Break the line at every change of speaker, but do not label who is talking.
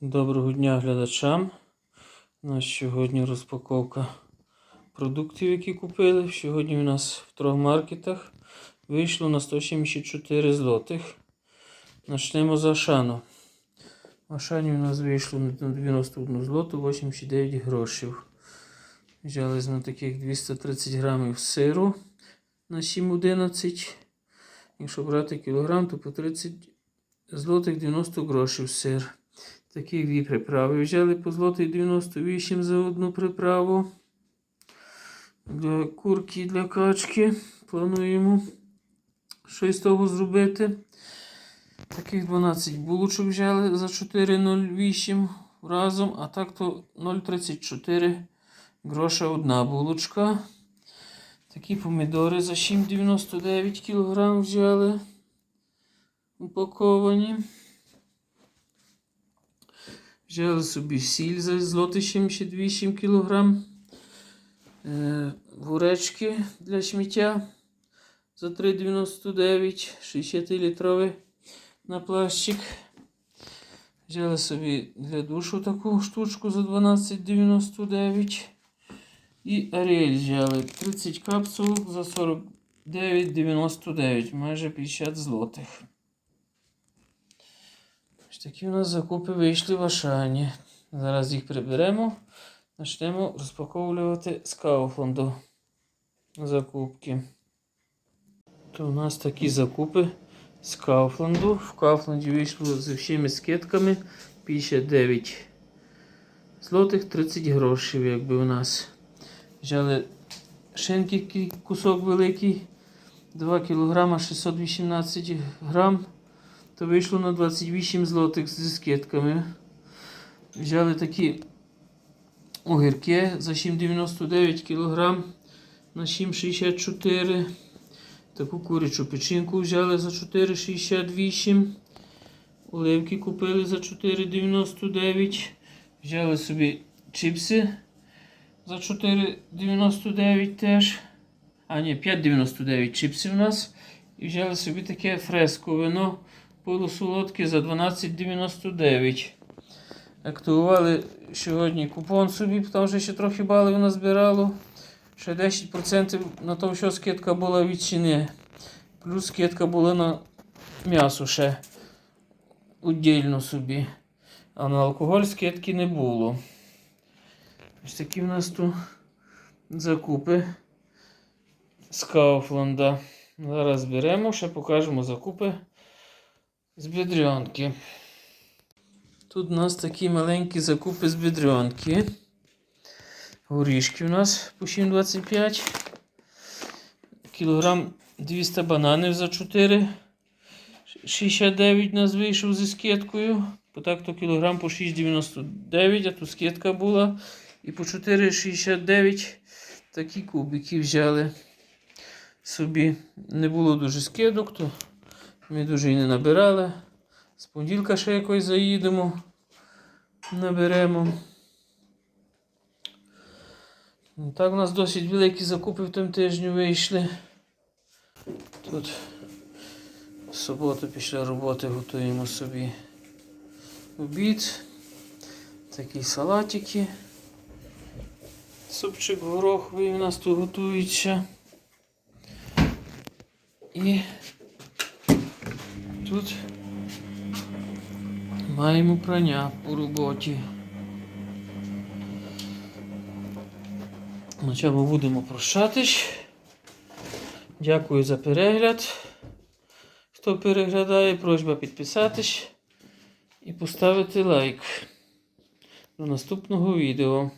Доброго дня глядачам. У нас сьогодні розпаковка продуктів, які купили. Сьогодні у нас в трьох маркетах вийшло на 174 злотих. Почнемо з Ашану. Ашані у нас вийшло на 91 злоту 89 грошів. Взяли на таких 230 грамів сиру на 7,11. Якщо брати кілограм, то по 30 злотих 90 грошів сир. Такі дві приправи. Взяли по злотий 98 за одну приправу. Для курки і для качки. Плануємо щось з того зробити. Таких 12 булочок взяли за 4,08 разом, а так то 0,34 гроша одна булочка. Такі помідори за 7,99 кг взяли. Упаковані. Взяли собі сіль за злоти 78 кг. Е, Гуречки для сміття за 3,99, 60 літровий на плащик. Взяли собі для душу таку штучку за 12,99. І Аріель взяли 30 капсул за 49,99, майже 50 злотих. Ось такі у нас закупи вийшли в Ашані. Зараз їх приберемо. Почнемо розпаковувати з Кауфланду закупки. То у нас такі закупи з Кауфланду. В Кауфланді вийшло з всіми скидками 59 злотих 30 грошей, якби у нас. Взяли шинки кусок великий, 2 кг 618 грам то вийшло на 28 злотих зі скидками. Взяли такі огірки за 7,99 кг на 7,64 Таку курячу печінку взяли за 4,68 Оливки купили за 4,99 Взяли собі чипси за 4,99 теж. А, ні, 5,99 чипси у нас. І взяли собі таке фреско вино полусолодке за 12,99. Активували сьогодні купон собі, тому що ще трохи балів назбирало. Ще 10% на те, що скидка була від ціни. Плюс скидка була на м'ясо ще удільно собі. А на алкоголь скидки не було. Ось такі в нас тут закупи з Кауфланда. Зараз беремо, ще покажемо закупи з бідрянки. Тут у нас такі маленькі закупи з бідрянки. Горішки у нас по 7,25. Кілограм 200 бананів за 4. 69 нас вийшов зі скидкою. По так то кілограм по 6,99, а тут скидка була. І по 4,69 такі кубики взяли собі. Не було дуже скидок, то ми дуже і не набирали. З понеділка ще якось заїдемо, наберемо. Ну, так у нас досить великі закупи в тому тижні вийшли. Тут в суботу після роботи готуємо собі обід. Такі салатики. Супчик гороховий у нас тут готується. І тут маємо прання по роботі. На чому будемо прощатись. Дякую за перегляд. Хто переглядає, просьба підписатись і поставити лайк до наступного відео.